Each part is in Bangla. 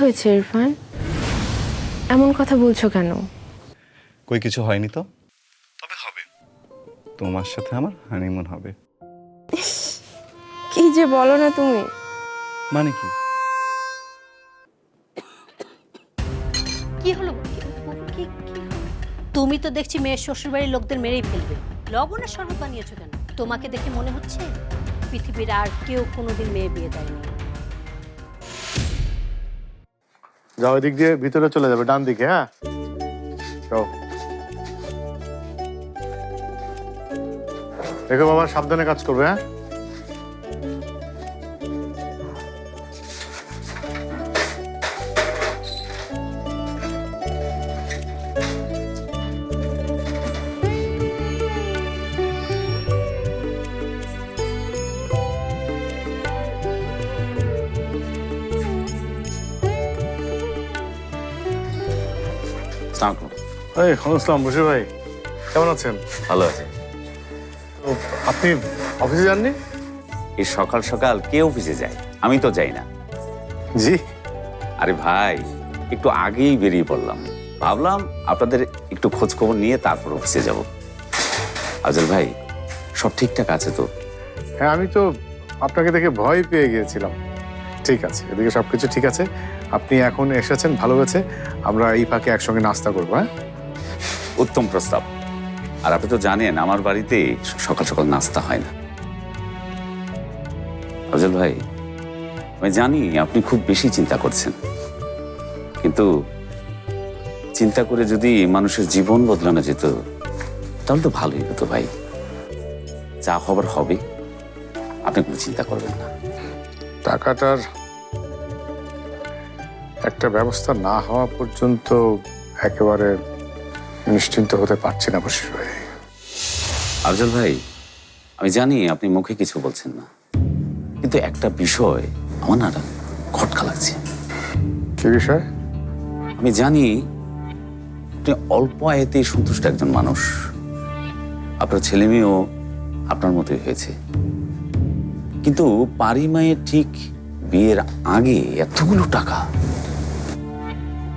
হয়েছে ইরফান? এমন কথা বলছো কেন? কই কিছু হয়নি তো? তবে হবে। তোমার সাথে আমার হানিমুন হবে। কি যে বলো না তুমি। মানে কি? কি হলো? কি- কি- কি তুমি তো দেখছি মেয়ের শ্বশুরবাড়ির লোকদের মেরেই ফেলবে। লবণের শরবত বানিয়েছো কেন? তোমাকে দেখে মনে হচ্ছে পৃথিবীর আর কেউ কোনোদিন মেয়ে বিয়ে দেয়নি। যাও দিক দিয়ে, ভিতরে চলে যাবে, ডান দিকে হ্যাঁ? যাও। দেখো বাবা, সাবধানে কাজ করবে হ্যাঁ? এই ইসলাম বসির ভাই। কেমন আছেন? ভালো আছে। আপনি অফিসে যাননি? এই সকাল সকাল কে অফিসে যায় আমি তো যাই না। জি। আরে ভাই একটু আগেই বেরিয়ে পড়লাম। ভাবলাম আপনাদের একটু খোঁজ খবর নিয়ে তারপর অফিসে যাব। আজল ভাই সব ঠিকঠাক আছে তো? হ্যাঁ আমি তো আপনাকে দেখে ভয় পেয়ে গিয়েছিলাম। ঠিক আছে, এদিকে সবকিছু ঠিক আছে। আপনি এখন এসেছেন, ভালো হয়েছে। আমরা এই ফাঁকে একসঙ্গে নাস্তা করব হ্যাঁ? উত্তম প্রস্তাব। আর আপনি তো জানেন, আমার বাড়িতে সকাল সকাল নাস্তা হয় না। আজল ভাই, আমি জানি আপনি খুব বেশি চিন্তা করছেন। কিন্তু চিন্তা করে যদি মানুষের জীবন বদলানো যেত, তাহলে তো ভালোই হতো ভাই। যা হবার হবে, আপনি কোনো চিন্তা করবেন না। টাকাটার একটা ব্যবস্থা না হওয়া পর্যন্ত একেবারে নিশ্চিন্ত হতে পারছি না বসির ভাই। আফজল ভাই আমি জানি আপনি মুখে কিছু বলছেন না কিন্তু একটা বিষয় আমার না খটকা লাগছে। কি বিষয়? আমি জানি আপনি অল্প আয়েতেই সন্তুষ্ট একজন মানুষ। আপনার ছেলে মেয়েও আপনার মতোই হয়েছে। কিন্তু পারি মায়ের ঠিক বিয়ের আগে এতগুলো টাকা।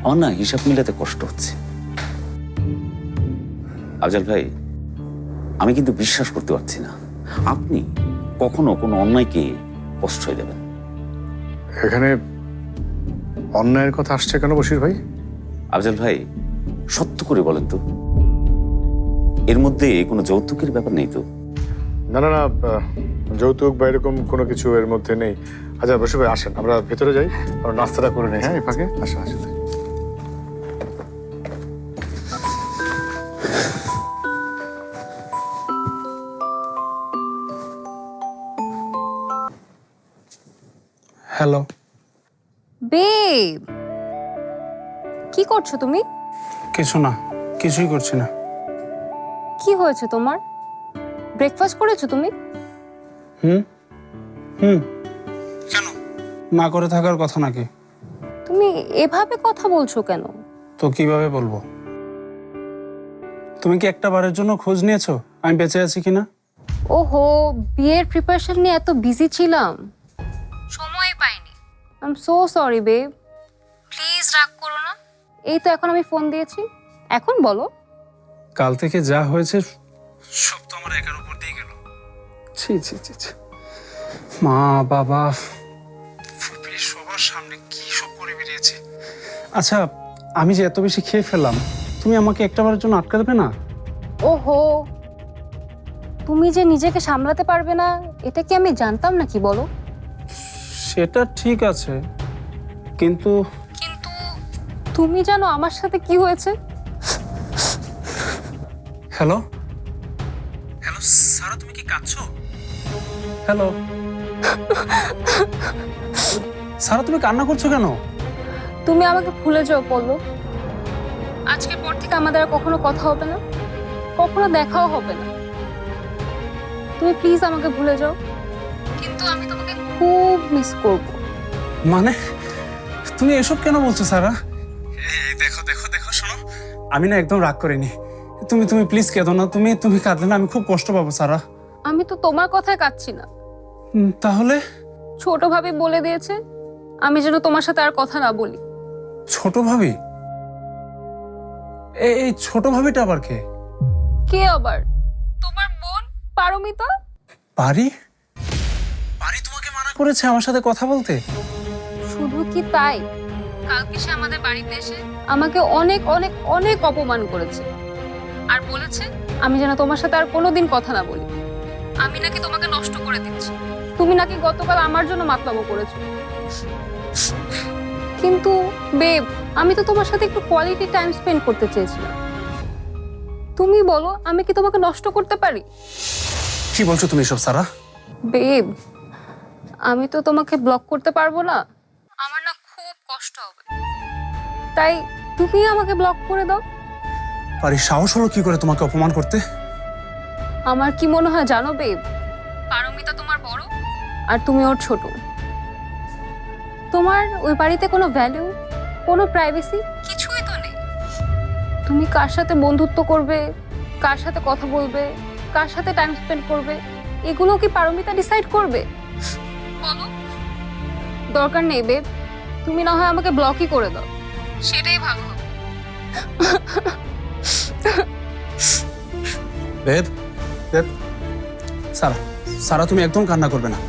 আমার না হিসাব মিলাতে কষ্ট হচ্ছে। আফজাল ভাই আমি কিন্তু বিশ্বাস করতে পারছি না। আপনি কখনো কোনো অন্যায়কে প্রশ্রয় দেবেন? এখানে অন্যায়ের কথা আসছে কেন বসির ভাই? আফজাল ভাই সত্য করে বলেন তো। এর মধ্যে কোনো যৌতুকের ব্যাপার নেই তো? না না না যৌতুক বা এরকম কোনো কিছু এর মধ্যে নেই। আচ্ছা বসির ভাই আসেন আমরা ভেতরে যাই আমরা নাস্তাটা করে নিই। হ্যাঁ এই ফাঁকে। আসেন আসেন। হ্যালো। বেব কি করছ তুমি? কিছু না কিছুই করছি না। কি হয়েছে তোমার? ব্রেকফাস্ট করেছ তুমি? হুম? হুম। কেন? না করে থাকার কথা নাকি? তুমি এভাবে কথা বলছো কেন? তো কীভাবে বলব? তুমি কি একটা বারের জন্য খোঁজ নিয়েছো? আমি বেঁচে আছি কিনা? ওহো বিয়ের প্রিপারেশন নিয়ে এত বিজি ছিলাম। সময় পাইনি। I am so sorry babe please রাগ করো না। এই তো এখন আমি ফোন দিয়েছি। এখন বলো। কাল থেকে যা হয়েছে সব তো আমার একার উপর দিয়ে ছি ছি ছি ছি। মা বাবা ফুপি সবার সামনে কি সব করে বেরিয়েছে? আচ্ছা আমি যে এত বেশি খেয়ে ফেললাম তুমি আমাকে একটাবারের জন্য আটকা দেবে না? ওহো তুমি যে নিজেকে সামলাতে পারবে না এটা কি আমি জানতাম নাকি বলো? সেটা ঠিক আছে কিন্তু কিন্তু তুমি জানো আমার সাথে কি হয়েছে? হ্যালো? হ্যালো সারা তুমি কি কাঁদছো? হ্যালো সারা তুমি কান্না করছ কেন? তুমি আমাকে ভুলে যাও বলল আজকের পর থেকে আমাদের আর কখনো কথা হবে না কখনো দেখাও হবে না। তুমি প্লিজ আমাকে ভুলে যাও কিন্তু আমি তোমাকে খুব মিস করব। মানে? তুমি এসব কেন বলছো সারা? এই দেখো দেখো দেখো শোনো। আমি না একদম রাগ করিনি। তুমি তুমি প্লিজ কেঁদো না। তুমি তুমি কাঁদলে না আমি খুব কষ্ট পাবো সারা। আমি তো তোমার কথায় কাচ্ছি না। তাহলে? ছোট ভাবে বলে দিয়েছে আমি যেন তোমার সাথে আর কথা না বলি। ছোট ভাবি? এই ছোট ভাবিটা আবার কে? কে আবার? তোমার বোন পারমিতা? পারি? পারি তোমাকে মানা করেছে আমার সাথে কথা বলতে? শুধু কি তাই? কালকে সে আমাদের বাড়িতে এসে আমাকে অনেক অনেক অনেক অপমান করেছে। আর বলেছে আমি যেন তোমার সাথে আর কোনোদিন কথা না বলি। আমি নাকি তোমাকে নষ্ট করে দিচ্ছি। তুমি নাকি গতকাল আমার জন্য মাতলাবো করেছ। কিন্তু বেব আমি তো তোমার সাথে একটু কোয়ালিটি টাইম স্পেন্ড করতে চেয়েছিলাম। তুমি বলো আমি কি তোমাকে নষ্ট করতে পারি? কি বলছো তুমি এসব সারা? বেব আমি তো তোমাকে ব্লক করতে পারব না। আমার না খুব কষ্ট হবে। তাই তুমি আমাকে ব্লক করে দাও। পারি সাহস হলো কি করে তোমাকে অপমান করতে? আমার কি মনে হয় জানো বেব পারমিতা তোমার বড়? আর তুমি ওর ছোট। তোমার ওই বাড়িতে কোনো ভ্যালু কোনো প্রাইভেসি কিছুই তো নেই। তুমি কার সাথে বন্ধুত্ব করবে? কার সাথে কথা বলবে? কার সাথে টাইম স্পেন্ড করবে? এগুলো কি পারমিতা ডিসাইড করবে? বলো। দরকার নেই বেব তুমি না হয় আমাকে ব্লকই করে দাও। সেটাই ভালো হবে। বেব বেব সারা সারা তুমি একদম কান্না করবে না।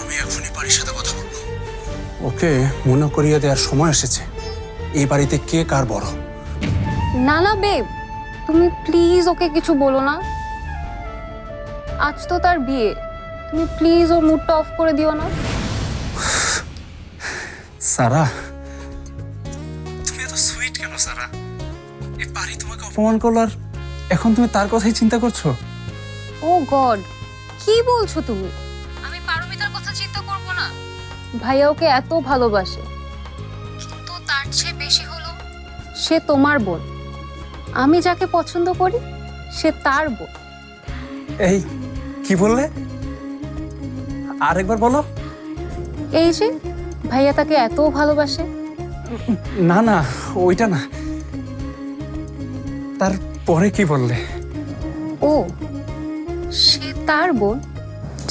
আমি এখনই বাড়ির সাথে কথা বলব। ওকে মনে করিয়ে দেওয়ার সময় এসেছে। এই বাড়িতে কে কার বড়? না না বেব তুমি প্লিজ ওকে কিছু বলো না। আজ তো তার বিয়ে তুমি প্লিজ ওর মুডটা অফ করে দিও না। সারা। তুমি এত সুইট কেন সারা? এই বাড়ি তোমাকে অপমান করল আর এখন তুমি তার কথাই চিন্তা করছ? ও গড কি বলছো তুমি? আমি পারমিতার কথা চিন্তা করব না। ভাইয়া ওকে এত ভালোবাসে। কিন্তু তার চেয়ে বেশি হলো? সে তোমার বোন। আমি যাকে পছন্দ করি সে তার বোন। এই কি বললে? আরেকবার বলো। এই যে ভাইয়া তাকে এত ভালোবাসে। না না ওইটা না। তারপরে কি বললে? ও সে তার বোন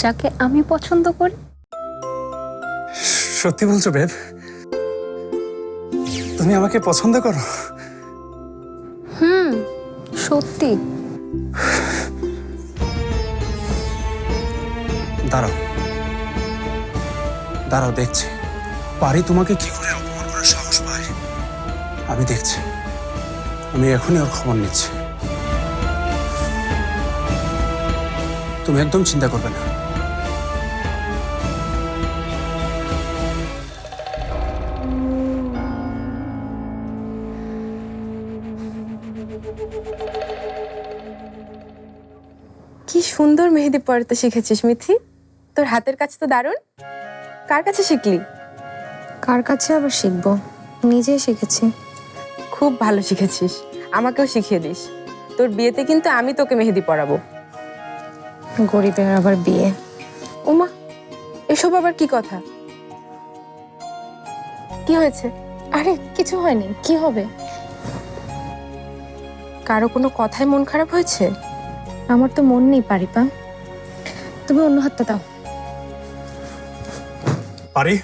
যাকে আমি পছন্দ করি। সত্যি বলছো বেব? তুমি আমাকে পছন্দ করো? হুম সত্যি। দাঁড়াও। দাঁড়াও দেখছি। পারি তোমাকে কি করে অপমান করার সাহস পায়? আমি দেখছি। আমি এখনই ওর খবর নিচ্ছি। তুমি একদম চিন্তা করবে না। কি সুন্দর মেহেদি পড়াতে শিখেছিস মিথি। তোর হাতের কাছে তো দারুণ। কার কাছে শিখলি? কার কাছে আবার শিখব? নিজেই শিখেছি। খুব ভালো শিখেছিস। আমাকেও শিখিয়ে দিস। তোর বিয়েতে কিন্তু আমি তোকে মেহেদি পরাবো। গরিবের আবার বিয়ে। ওমা এসব আবার কি কথা? কি হয়েছে? আরে কিছু হয়নি কি হবে? কারও কোনো কথায় মন খারাপ হয়েছে? আমার তো মন নেই পারিপা। তুমি অন্য হাতটা দাও। পারি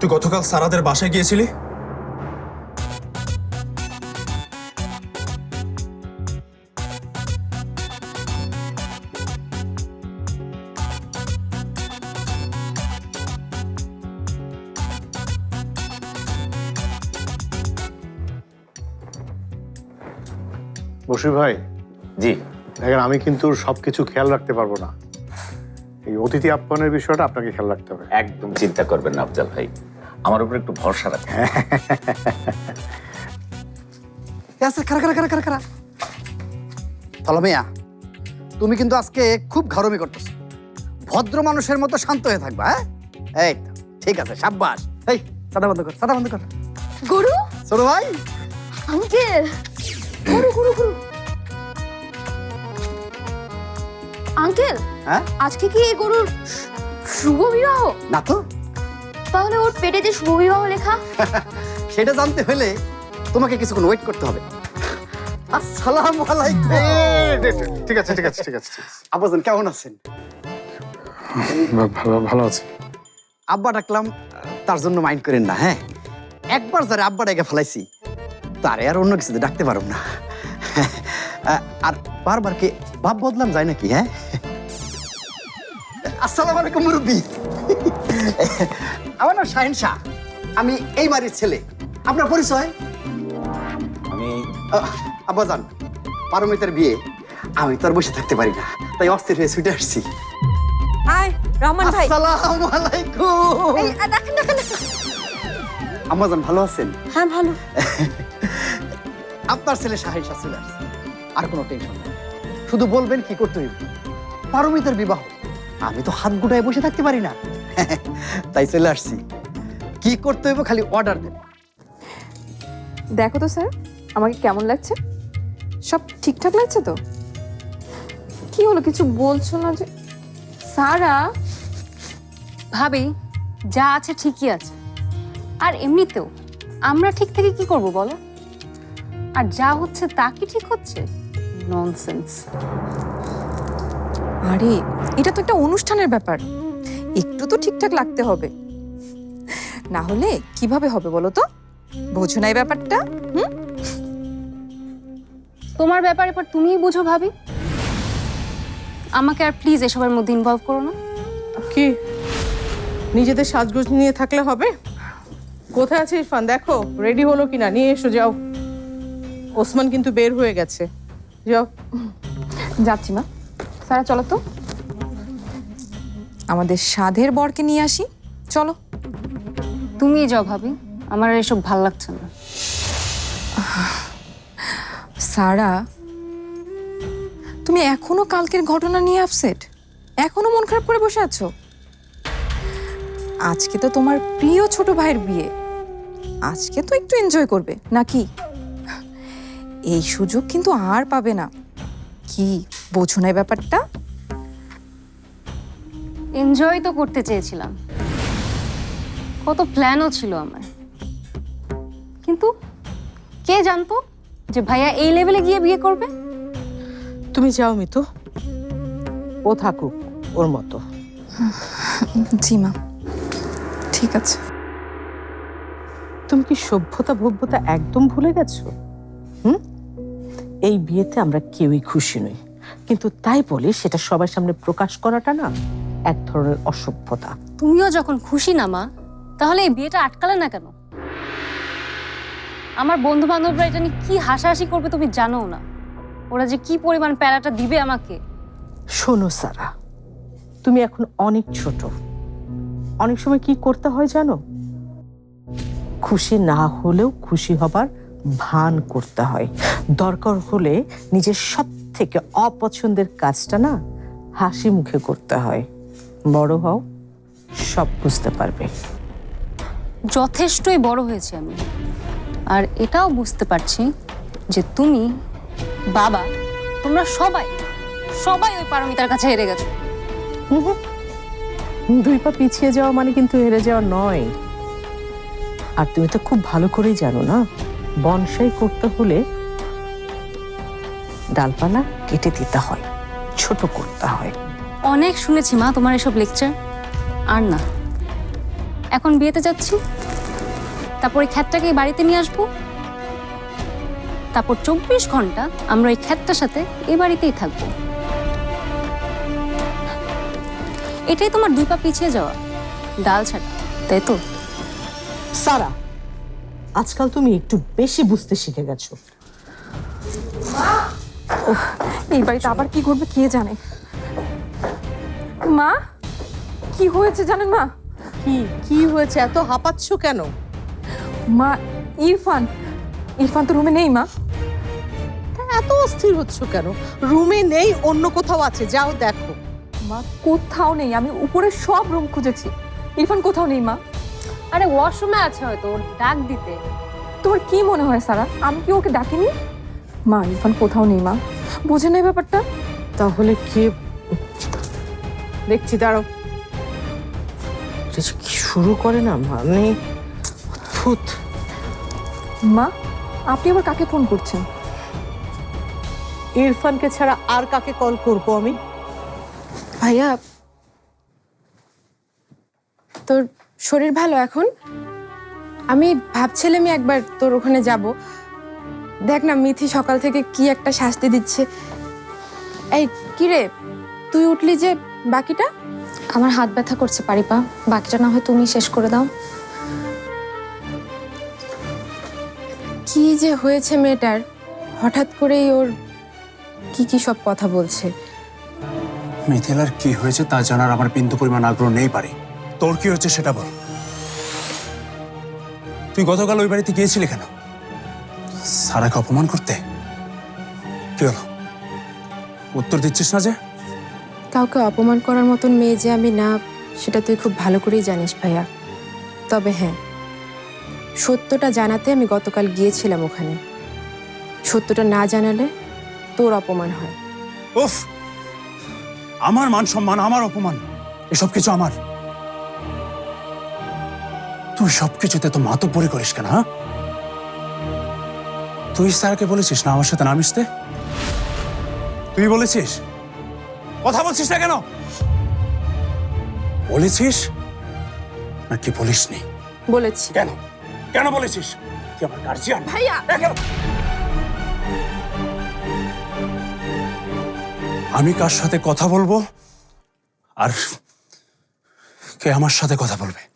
তুই গতকাল সারাদের বাসায় গিয়েছিলি? বসির ভাই? জি। দেখেন আমি কিন্তু সবকিছু খেয়াল রাখতে পারব না। এই অতিথি আপ্যায়নের বিষয়টা আপনাকে খেয়াল রাখতে হবে। একদম চিন্তা করবেন না আফজাল ভাই। আমার উপর একটু ভরসা রাখেন। খারা খারা খারা খারা খারা তুমি কিন্তু আজকে খুব ঘরমি করতেছো। ভদ্র মানুষের মতো শান্ত হয়ে থাকবা হ্যাঁ? এই তো ঠিক আছে সাব্বাস। এই সাদা বন্ধ কর সাদা বন্ধ কর। গরু? ছোট ভাই? আঙ্কেল গরু গরু গরু। আঙ্কেল হ্যাঁ? আজকে কি এই গরুর শুভ বিবাহ? না তো। তাহলে ওর পেটে যে শুভ বিবাহ লেখা? সেটা জানতে হলে তোমাকে কিছুক্ষণ ওয়েট করতে হবে। আসসালামু আলাইকুম। ঠিক আছে ঠিক আছে ঠিক আছে আব্বাজান কেমন আছেন? ভালো ভালো আছে। আব্বা ডাকলাম তার জন্য মাইন্ড করেন না হ্যাঁ? একবার যারে আব্বা ডেকে ফেলাইছি তারে আর অন্য কিছুতে ডাকতে পারব না। আ- আর বারবার কি ভাব বদলাম যায় নাকি হ্যাঁ? আসসালামু আলাইকুম মুরব্বী। আমার নাম শাহিন শাহ। আমি এই বাড়ির ছেলে। আপনার পরিচয়? আমি আব্বাজান পারমিতার বিয়ে। আমি তো আর বসে থাকতে পারি না। তাই অস্থির হয়ে ছুটে আসছি। হাই রহমান ভাই। আসসালামু আলাইকুম। এই, দেখেন দেখেন দেখেন। আম্মাজান ভালো আছেন? হ্যাঁ ভালো। আপনার ছেলে শাহিন শাহ চলে আসছে। আর কোনো টেনশন নেই। শুধু বলবেন কি করতে হইব? পারমিতার বিবাহ। আমি তো হাত গুটায় বসে থাকতে পারি না। তাই চলে আসছি। কি করতে হইব খালি অর্ডার দেন। দেখো তো স্যার, আমাকে কেমন লাগছে? সব ঠিকঠাক লাগছে তো? কি হলো, কিছু বলছো না যে? সারা? ভাবি, যা আছে ঠিকই আছে। আর এমনিতেও, আমরা ঠিক থেকে কি করব বলো? আর যা হচ্ছে তা কি ঠিক হচ্ছে? ননসেন্স আরে এটা তো একটা অনুষ্ঠানের ব্যাপার। একটু তো ঠিকঠাক লাগতে হবে। না হলে কীভাবে হবে বলো তো? বোঝো না এই ব্যাপারটা হুম? তোমার ব্যাপারে পর তুমিই বুঝো ভাবি। আমাকে আর প্লিজ এসবের মধ্যে ইনভলভ করো না। কি? নিজেদের সাজগোজ নিয়ে থাকলে হবে? কোথায় আছে ইরফান? দেখো রেডি হলো কিনা? নিয়ে এসো যাও। ওসমান কিন্তু বের হয়ে গেছে। যাচ্ছি মা। সারা চলো তো। আমাদের সাধের বরকে নিয়ে আসি। চলো। তুমিই যাও ভাবি। আমার আর এসব ভালো লাগছে না। সারা তুমি এখনও কালকের ঘটনা নিয়ে আপসেট এখনও মন খারাপ করে বসে আছো? আজকে তো তোমার প্রিয় ছোট ভাইয়ের বিয়ে। আজকে তো একটু এনজয় করবে নাকি? এই সুযোগ কিন্তু আর পাবে না। কি? বোঝো না এই ব্যাপারটা। এনজয় তো করতে চেয়েছিলাম। কত প্ল্যানও ছিল আমার। কিন্তু কে জানতো যে ভাইয়া এই লেভেলে গিয়ে বিয়ে করবে? তুমি যাও মিতু। ও থাকুক ওর মতো। জি মা। ঠিক আছে। তুমি কি সভ্যতা ভব্যতা একদম ভুলে গেছো? হুম? এই বিয়েতে আমরা কেউই খুশি নই। কিন্তু তাই বলে সেটা সবার সামনে প্রকাশ করাটা না এক ধরনের অসভ্যতা। তুমিও যখন খুশি না মা তাহলে এই বিয়েটা আটকালে না কেন? আমার বন্ধু বান্ধবরা এটা নিয়ে কি হাসাহাসি করবে তুমি জানো না। ওরা যে কি পরিমাণ প্যারাটা দিবে আমাকে। শোনো সারা তুমি এখন অনেক ছোট। অনেক সময় কি করতে হয় জানো? খুশি না হলেও খুশি হবার ভান করতে হয়। দরকার হলে নিজের সব থেকে অপছন্দের কাজটা না হাসি মুখে করতে হয়। বড় হও সব বুঝতে পারবে। যথেষ্টই বড় হয়েছে আমি। আর এটাও বুঝতে পারছি যে তুমি বাবা তোমরা সবাই সবাই ওই পারমিতার কাছে হেরে গেছো। দুই পা পিছিয়ে যাওয়া মানে কিন্তু হেরে যাওয়া নয়। আর তুমি তো খুব ভালো করেই জানো না? বনসাই করতে হলে ডালপালা কেটে দিতে হয় ছোট করতে হয়। অনেক শুনেছি মা তোমার এসব লেকচার আর না এখন বিয়েতে যাচ্ছি তারপর এই খ্যাতটাকে এই বাড়িতে নিয়ে আসব। তারপর চব্বিশ ঘণ্টা আমরা এই খ্যাতটার সাথে এই বাড়িতেই থাকব। এটাই তোমার দুই পা পিছিয়ে যাওয়া ডাল ছাড়া তাই তো? সারা আজকাল তুমি একটু বেশি বুঝতে শিখে গেছো। এই বাড়িতে আবার কি করবে কে জানে? মা কি হয়েছে জানেন মা? কি কি হয়েছে? এত হাঁপাচ্ছ কেন? মা ইরফান ইরফান তো রুমে নেই মা। এত অস্থির হচ্ছ কেন? রুমে নেই অন্য কোথাও আছে যাও দেখো। মা কোথাও নেই আমি উপরে সব রুম খুঁজেছি। ইরফান কোথাও নেই মা। আরে ওয়াশরুমে আছে হয়তো ওর ডাক দিতে। তোমার কি মনে হয় সারা? আমি কি ওকে ডাকিনি? মা ইরফান কোথাও নেই মা। বোঝে না এই ব্যাপারটা। তাহলে কে? দেখছি যে কি শুরু করে না মানে অদ্ভুত। মা আপনি আবার কাকে ফোন করছেন? ইরফানকে ছাড়া আর কাকে কল করব আমি? ভাইয়া তোর শরীর ভালো এখন? আমি ভাবছিলাম একবার তোর ওখানে যাব। দেখ না মিথি সকাল থেকে কি একটা শাস্তি দিচ্ছে। এই কি রে? তুই উঠলি যে বাকিটা? আমার হাত ব্যথা করছে পারিপা। বাকিটা না হয় তুমি শেষ করে দাও। কি যে হয়েছে মেয়েটার? হঠাৎ করেই ওর কি কি সব কথা বলছে। মিথিলার কি হয়েছে তা জানার আমার বিন্দু পরিমাণ আগ্রহ নেই পারি। তোর কি হচ্ছে সেটা বল। তুই গতকাল ওই বাড়িতে গিয়েছিলি কেন? সারাকে অপমান করতে? কি হলো? উত্তর দিচ্ছিস না যে? কাউকে অপমান করার মতন মেয়ে যে আমি না সেটা তুই খুব ভালো করেই জানিস ভাইয়া। তবে হ্যাঁ সত্যটা জানাতে আমি গতকাল গিয়েছিলাম ওখানে। সত্যটা না জানালে তোর অপমান হয়। উফ! আমার মান সম্মান আমার অপমান এসব কিছু আমার। তুই সবকিছুতে তো মাতব্বরি করিস কেন হ্যাঁ? তুই স্যারকে বলেছিস না আমার সাথে না মিশতে? তুই বলেছিস? কথা বলছিস না কেন? বলেছিস? নাকি বলিসনি? বলেছি। কেন? কেন বলেছিস? তুই আমার গার্জিয়ান ভাইয়া! আমি কার সাথে কথা বলব? আর কে আমার সাথে কথা বলবে?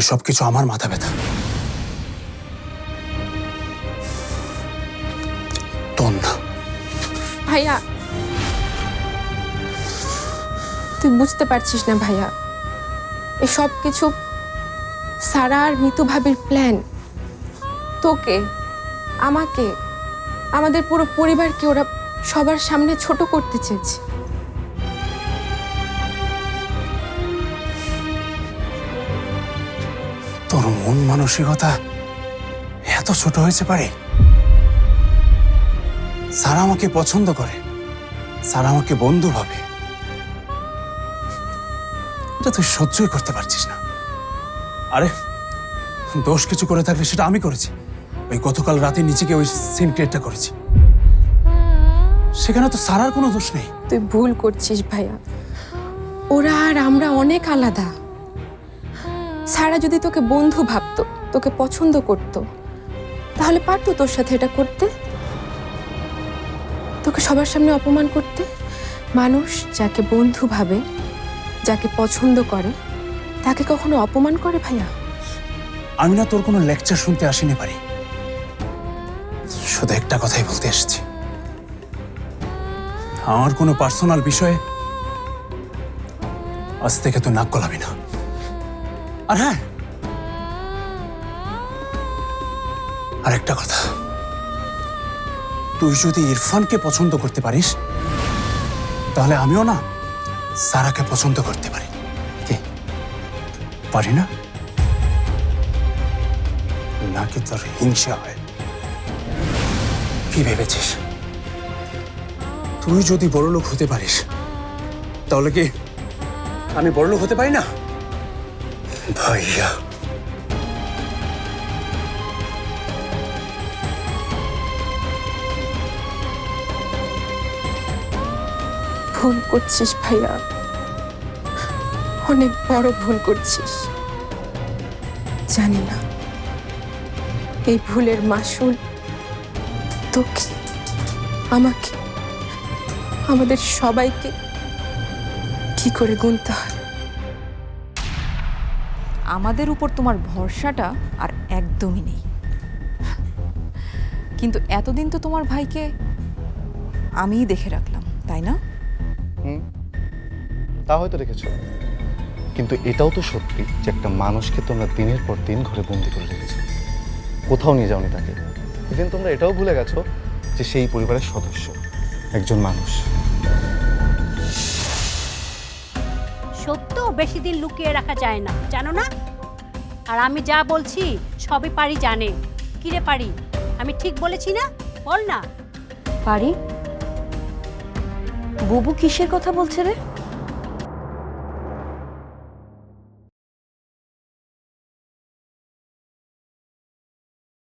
এসব কিছু আমার মাথা ব্যথা। ভাইয়া, তুই বুঝতে পারছিস না ভাইয়া এসব কিছু সারা আর মিতু ভাবির প্ল্যান তোকে, আমাকে, আমাদের পুরো পরিবারকে ওরা সবার সামনে ছোট করতে চেয়েছে। তোর মন মানসিকতা এত ছোট হয়েছে পারে? সারা আমাকে পছন্দ করে, সারা আমাকে বন্ধু ভাবে। এটা তুই সহ্যই করতে পারছিস না। আরে, দোষ কিছু করে থাকলে সেটা আমি করেছি। ওই গতকাল রাতে নিচেকে ওই সিন ক্রিয়েটটা করেছি। সেখানে তো সারার কোনো দোষ নেই। তুই ভুল করছিস ভাইয়া। ওরা আর আমরা অনেক আলাদা। সারা যদি তোকে বন্ধু ভাবতো, তোকে পছন্দ করত, তাহলে পারতো তোর সাথে এটা করতে? তোকে সবার সামনে অপমান করতে? মানুষ যাকে বন্ধু ভাবে, যাকে পছন্দ করে, তাকে কখনো অপমান করে ভাইয়া? আমি না তোর কোনো লেকচার শুনতে আসিনি পারি। শুধু একটা কথাই বলতে এসেছি। আমার কোনো পার্সোনাল বিষয়ে আজ থেকে তো নাক গলাবি না। আর হ্যাঁ আর একটা কথা। তুই যদি ইরফানকে পছন্দ করতে পারিস, তাহলে আমিও না সারাকে পছন্দ করতে পারি। কি? পারি না? নাকি তোর হিংসা হয়? কি ভেবেছিস? তুই যদি বড়লোক হতে পারিস, তাহলে কি আমি বড়লোক হতে পারি না? ভাইয়া। ভুল করছিস ভাইয়া। অনেক বড় ভুল করছিস। জানি না। এই ভুলের মাসুল তোকে, আমাকে, আমাদের সবাইকে কি করে গুনতে হয়? আমাদের উপর তোমার ভরসাটা আর একদমই নেই। কিন্তু এতদিন তো তোমার ভাইকে আমিই দেখে রাখলাম তাই না? হুম তা হয়তো রেখেছ কিন্তু এটাও তো সত্যি যে একটা মানুষকে তোমরা দিনের পর দিন ঘরে বন্দি করে রেখেছো। কোথাও নিয়ে যাওনি তাকে। ইভেন তোমরা এটাও ভুলে গেছো যে সেই পরিবারের সদস্য একজন মানুষ। সত্য বেশি দিন লুকিয়ে রাখা যায় না, জানো না? আর আমি যা বলছি, সবই পারি জানে। কিরে পারি? আমি ঠিক বলেছি না? বল না। পারি? বুবু কিসের কথা বলছে রে?